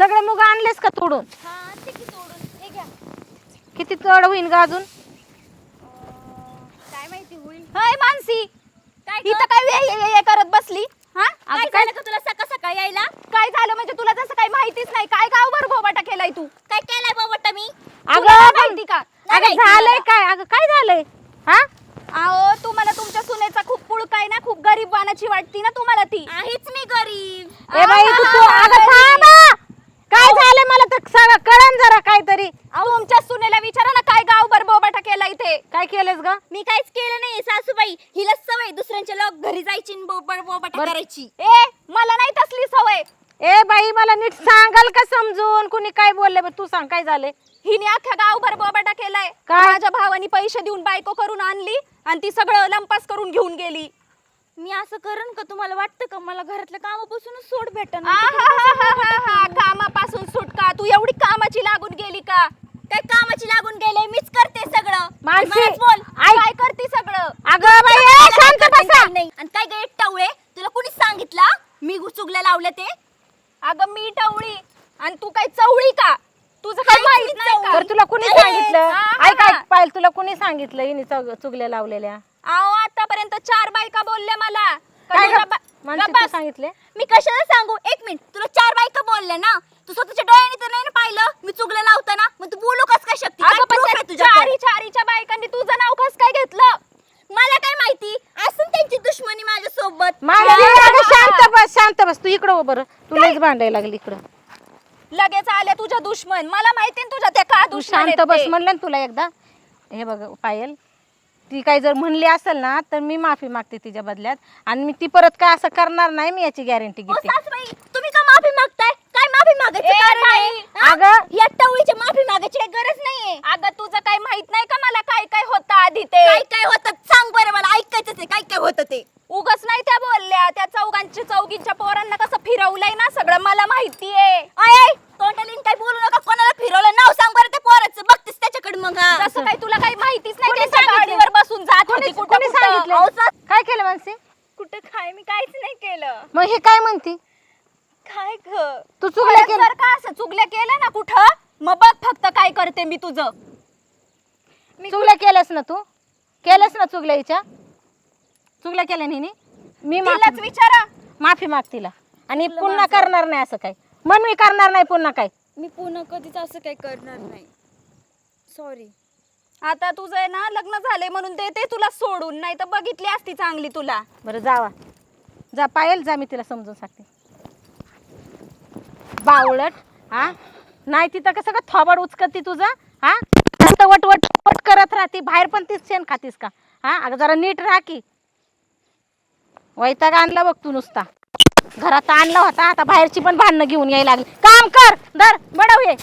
सगळे मुग आणलेस का तोडून? हा आणते की तोडून. हे घ्या. किती तोड होईन का अजून? काय माहिती होईल? हय मानसी. काय इथं काय वे- ये- ये- ये करत बसली? हा? काय अगं काय झालं का तुला सकाळ सकाळ यायला? काय झालं म्हणजे तुला जसं काही माहितीच नाही? काय गावभर भोबाटा केलाय तू? काय केलंय बाबा मी? अगं पण- माहिती का? नाही अगं माहिती झालंय मला. काय? अगं काय झालंय? हा? अहो तुम्हाला तुमच्या सुनेचा खूप पुळक आहे ना? खूप गरीब वानाची वाटती ना तुम्हाला ती? आहेच मी गरीब ए बाई तू तू आहा, अगं थांब हा. काय झालं मला तर सगळं कळण जरा काहीतरी तुमच्या सुनेला विचारा ना काय गावभर बोबाटा केला इथे. काय केलंस ग? मी काहीच केलं नाही सासूबाई. हिला सवय दुसऱ्यांच्या लोक घरी जायची आणि बोबड बोबाटा बरं. करायची. ए मला नाही तसली सवय. ए बाई मला नीट सांगाल का समजून? कुणी काय बोलले बरं? तू सांग काय झालंय? हिने अख्ख्या गावभर बोबाटा केलाय. काय? माझ्या भावानी पैसे देऊन बायको करून आणली आणि ती सगळं लंपास करून घेऊन गेली. मी असं करण का? तुम्हाला वाटतं का? मला घरातल्या कामापासूनच सोड भेटन आहाहाहाहा, कामापासून सुटका तू एवढी कामाची का काय कामाची लागून गेले? मीच करते सगळं. मानसी, मलाच बोल. ऐक. काय करते सगळं? अगं बाई ए, शांत बसा नाही. आणि काय गे टावळे? तुला कुणी सांगितलं? मी चुगल्या लावलं ते? अगं मी टवळी. आणि तू काय चवळी का? तुझं काय माहीत नाही का? तर तुला कुणी सांगितलं? हा, ऐक हा. ऐक पायल तुला कुणी सांगितलं? हिने चग- चुगल्या लावलेल्या. अहो आतापर्यंत चार बायका बोलल्या मला. काय तुझ्या ग? बा- मानसी गप्प तू बस. सांगितले? मी कशाला सांगू? एक मिनिट. तुला चार बायका बोलल्या ना तू स्वतःच्या डोळ्याने तर नाही ना पाहिलं? मी चुगल्या लावताना. मग तू बोलू कस काय शकते? काय अगं पण proof त्या आहे तुझ्याकडे? चारी चारीच्या बायकांनी तुझं नाव कस काय घेतलं? मला काय माहिती? असं त्यांची दुश्मनी माझ्या सोबत मानसी अगं. शांत बस शांत बस. तू इकडं हो बरं तुलाच भांडायला लागली इकडं. लगेच आल्या तुझ्या दुश्मन. मला माहिती ना तुझ्या त्या का तू दुश्मन शांत आहेत बस ते. म्हणलं ना तुला एकदा. हे बघ पायल. ती काही जर म्हणली असेल ना तर मी माफी मागते तिच्या बदल्यात. आणि मी ती परत काय असं करणार नाही मी याची गॅरंटी ओ घेते. सासूबाई तुम्ही का माफी मागताय? काय माफी मागायचं ए, कारण आहे? बाई, हा? अगं- या टवळीची माफी मागायची काही गरज नाहीये. अगं तुझं काय माहीत नाही का मला? काय काय होतं आधी ते? काय काय होतं? सांग बरं मला ऐकायचंच आहे. काय काय होतं ते? उगच नाही त्या बोलल्या. त्या चौघांच्या चौघींच्या पोरांना कसं फिरवलंय ना सगळं? मला माहितीये. अय तोंडालीन काय बोलू नका? कोणाला फिरवलं? नाव सांग बरं त्या पोराचं. बघतेस त्याच्याकडे मग हा. जसं काही तुला काही माहितीच नाही कोणी त्यांच्या सांगितलं? गाडीवर बसून जात होती कोणी. सांगितलं. काय केलं मानसी? कुठं काय मी काहीच नाही केलं. मग हे काय म्हणती? काय ग? तू चुगल्या केलं जर का असं चुगल्या केल्या ना कुठं? मग बघ फक्त काय करते मी तुझं. मी चुगल्या केल्यास ना तू? केलंस ना चुगल्या हिच्या? चुगल्या केल्या हिने मी तिलाच माफी विचारा. माफी माग तिला. आणि पुन्हा करणार नाही असं काय मन मी करणार नाही पुन्हा काय मी पुन्हा कधीच असं काही करणार नाही. सॉरी आता तुझं आहे ना लग्न झाले म्हणून ते तुला सोडून नाही तर बघितली असती चांगली तुला. बरं जावा. जा पायल जा मी तिला समजून सांगते. बावळट हा? नाही तिथं कसं का थोबड उचकत ती तुझं हा? नुसतं वट वट वट करत राहते बाहेर पण तीच शेण खातीस का? हा? अगं जरा नीट राहा की. वैताग आणला बघ तू नुसता. घरात आणला होता आता बाहेरची पण भांडणं घेऊन यायला लागली. काम कर धर बडव हे.